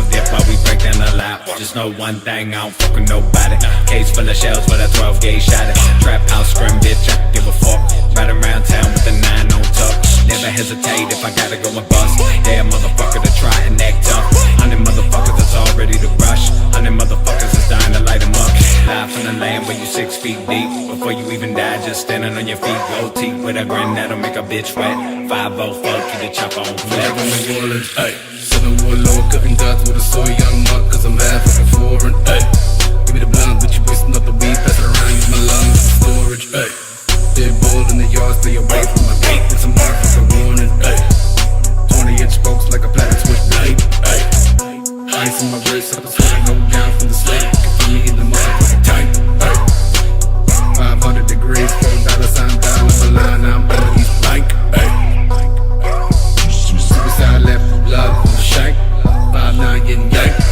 no dip while we break down the loud. Just know one thing, I don't fuck with nobody. Case full of shells with a 12 gauge shot. Trap house scrim, bitch, I don't give a fuck. Ride around town with the nine on tuck. Never hesitate if I gotta go and bust. Damn motherfucker to try and act tough. Hundred motherfuckers that's all ready to rush. Hundred motherfuckers that's dying to light 'em up. Live from the land where you six feet deep. Before you even die, just standing on your feet. Gold teeth with a grin that'll make a bitch wet. Five oh fuck, keep the chopper on Never flex you alone, cutting dots with a soy young mug, cause I'm half fucking foreign, ayy. Give me the blunt, but you wasting up the weed, pass it around, use my lungs for storage, ayy. Dead bull in the yard, stay away from my gate, it's a motherfucking warning, ayy. 20 inch spokes like a planet switchblade, ayy. Ice in my wrist, I'm sweating. I go down from the slate. I get next.